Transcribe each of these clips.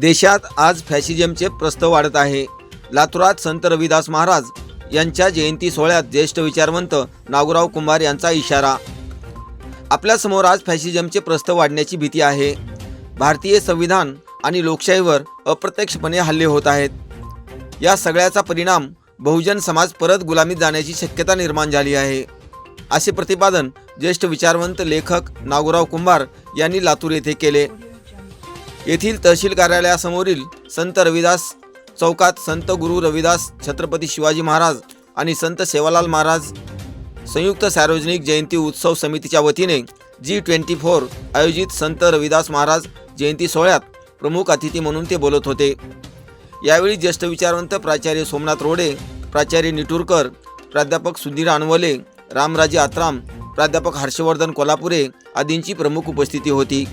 देशात आज फॅशिझमचे प्रस्ताव वाढत आहे. लातूरात संत रविदास महाराज यांच्या जयंती सोहळ्यात ज्येष्ठ विचारवंत नागुराव कुंभार यांचा इशारा. आपल्यासमोर आज फॅशिझमचे प्रस्ताव वाढण्याची भीती आहे. भारतीय संविधान आणि लोकशाहीवर अप्रत्यक्षपणे हल्ले होत आहेत. या सगळ्याचा परिणाम बहुजन समाज परत गुलामीत जाण्याची शक्यता निर्माण झाली आहे. असे प्रतिपादन ज्येष्ठ विचारवंत लेखक नागुराव कुंभार यांनी लातूर येथे केले. येथील तहसील कार्यालयासमोरील संत रविदास चौकात संत गुरु रविदास छत्रपती शिवाजी महाराज आणि संत सेवालाल महाराज संयुक्त सार्वजनिक जयंती उत्सव समितीच्या वतीने जी ट्वेंटी फोर आयोजित संत रविदास महाराज जयंती सोहळ्यात प्रमुख अतिथी म्हणून ते बोलत होते. यावेळी ज्येष्ठ विचारवंत प्राचार्य सोमनाथ रोडे प्राचार्य निटूरकर प्राध्यापक सुधीर अनवले रामराजे आत्राम प्राध्यापक हर्षवर्धन कोल्हापुरे आदींची प्रमुख उपस्थिती होती.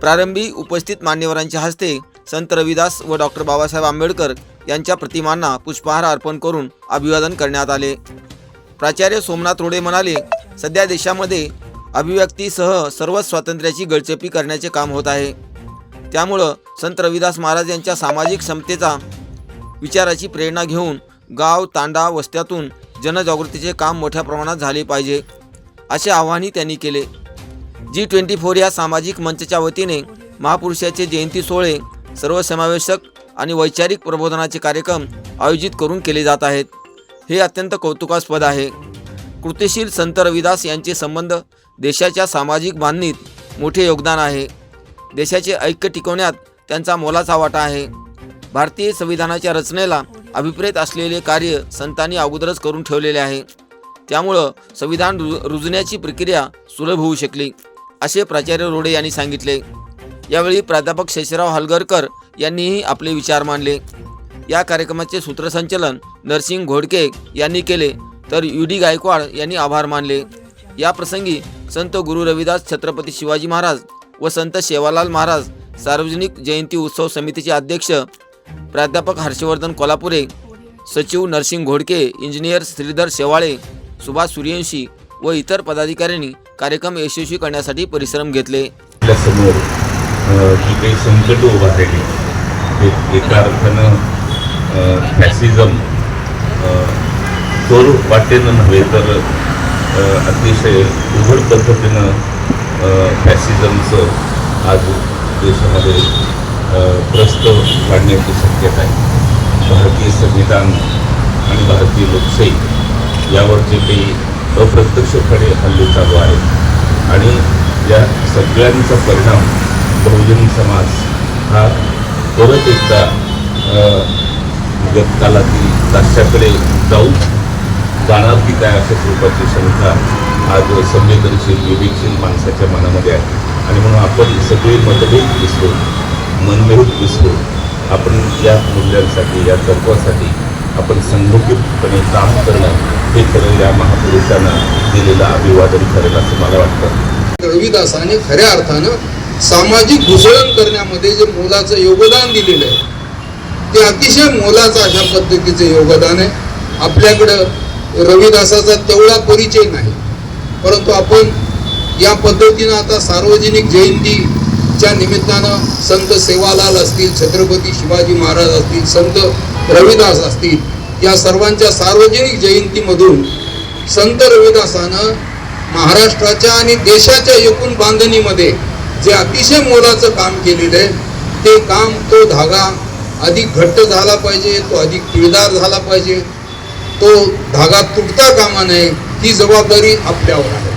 प्रारंभी उपस्थित मान्यवरांच्या हस्ते संत रविदास व डॉक्टर बाबासाहेब आंबेडकर यांच्या प्रतिमांना पुष्पहार अर्पण करून अभिवादन करण्यात आले. प्राचार्य सोमनाथ रोडे म्हणाले सध्या देशामध्ये अभिव्यक्तीसह सर्वच स्वातंत्र्याची गळचेपी करण्याचे काम होत आहे. त्यामुळं संत रविदास महाराज यांच्या सामाजिक समतेचा विचाराची प्रेरणा घेऊन गाव तांडा वस्त्यातून जनजागृतीचे काम मोठ्या प्रमाणात झाले पाहिजे असे आवाहनही त्यांनी केले. जी ट्वेंटी फोर या सामाजिक मंचच्या वतीने महापुरुषाचे जयंती सोहळे सर्वसमावेशक आणि वैचारिक प्रबोधनाचे कार्यक्रम आयोजित करून केले जात आहेत. हे अत्यंत कौतुकास्पद आहे. कृतिशील संत रविदास यांचे संबंध देशाच्या सामाजिक बांधणीत मोठे योगदान आहे. देशाचे ऐक्य टिकवण्यात त्यांचा मोलाचा वाटा आहे. भारतीय संविधानाच्या रचनेला अभिप्रेत असलेले कार्य संतांनी अगोदरच करून ठेवलेले आहे. त्यामुळं संविधान रु रुजण्याची प्रक्रिया सुलभ होऊ शकली असे प्राचार्य रोडे यांनी सांगितले. यावेळी प्राध्यापक शेषराव हलगरकर यांनीही आपले विचार मांडले. या कार्यक्रमाचे सूत्रसंचलन नरसिंग घोडके यांनी केले तर यू डी गायकवाड यांनी आभार मानले. या प्रसंगी संत गुरु रविदास छत्रपती शिवाजी महाराज व संत शेवालाल महाराज सार्वजनिक जयंती उत्सव समितीचे अध्यक्ष प्राध्यापक हर्षवर्धन कोल्हापुरे सचिव नरसिंग घोडके इंजिनियर श्रीधर शेवाळे सुभाष सूर्यवंशी व इतर पदाधिकाऱ्यांनी कार्यक्रम यशस्वी करण्यासाठी परिश्रम घेतले. आपल्यासमोर जी काही संकट उभारलेली एक एका अर्थानं फॅसिझम चोर वाटेनं नव्हे तर अतिशय उघड पद्धतीनं फॅसिझमचं आज देशामध्ये प्रस्त वाढण्याची शक्यता आहे. भारतीय संविधान आणि भारतीय लोकशाही यावर जे काही अप्रत्यक्षपणे हल्ले चालू आहेत आणि या सगळ्यांचा परिणाम बहुजन समाज हा परत एकदा अ, गतकालातील दास्याकडे जाऊ जाणार की काय अशा स्वरूपाची शंका आज संवेदनशील विवेकशील माणसाच्या मनामध्ये आहे. आणि म्हणून आपण सगळे मतभेद विसरू मनभेद विसरू आपण या मूल्यांसाठी या तत्वासाठी आपण संघटितपणे काम करणं हे खरं या महापुरुषांना दिलेलं अभिवादन ठरेल असं मला वाटतं. रविदासाने खऱ्या अर्थानं सामाजिक घुसळण करण्यामध्ये जे मोलाचं योगदान दिलेलं आहे ते अतिशय मोलाचं अशा पद्धतीचं योगदान आहे. आपल्याकडं रविदासाचा तेवढा परिचय नाही परंतु आपण या पद्धतीनं आता सार्वजनिक जयंतीच्या निमित्तानं संत सेवालाल असतील छत्रपती शिवाजी महाराज असतील संत रविदास असतील या सर्वांच्या सार्वजनिक जयंतीमधून संत रविदासानं महाराष्ट्राच्या आणि देशाच्या एकूण बांधणीमध्ये जे अतिशय मोलाचं काम केलेलं आहे ते काम तो धागा अधिक घट्ट झाला पाहिजे तो अधिक पिळदार झाला पाहिजे तो धागा तुटता कामा नये ही जबाबदारी आपल्यावर आहे.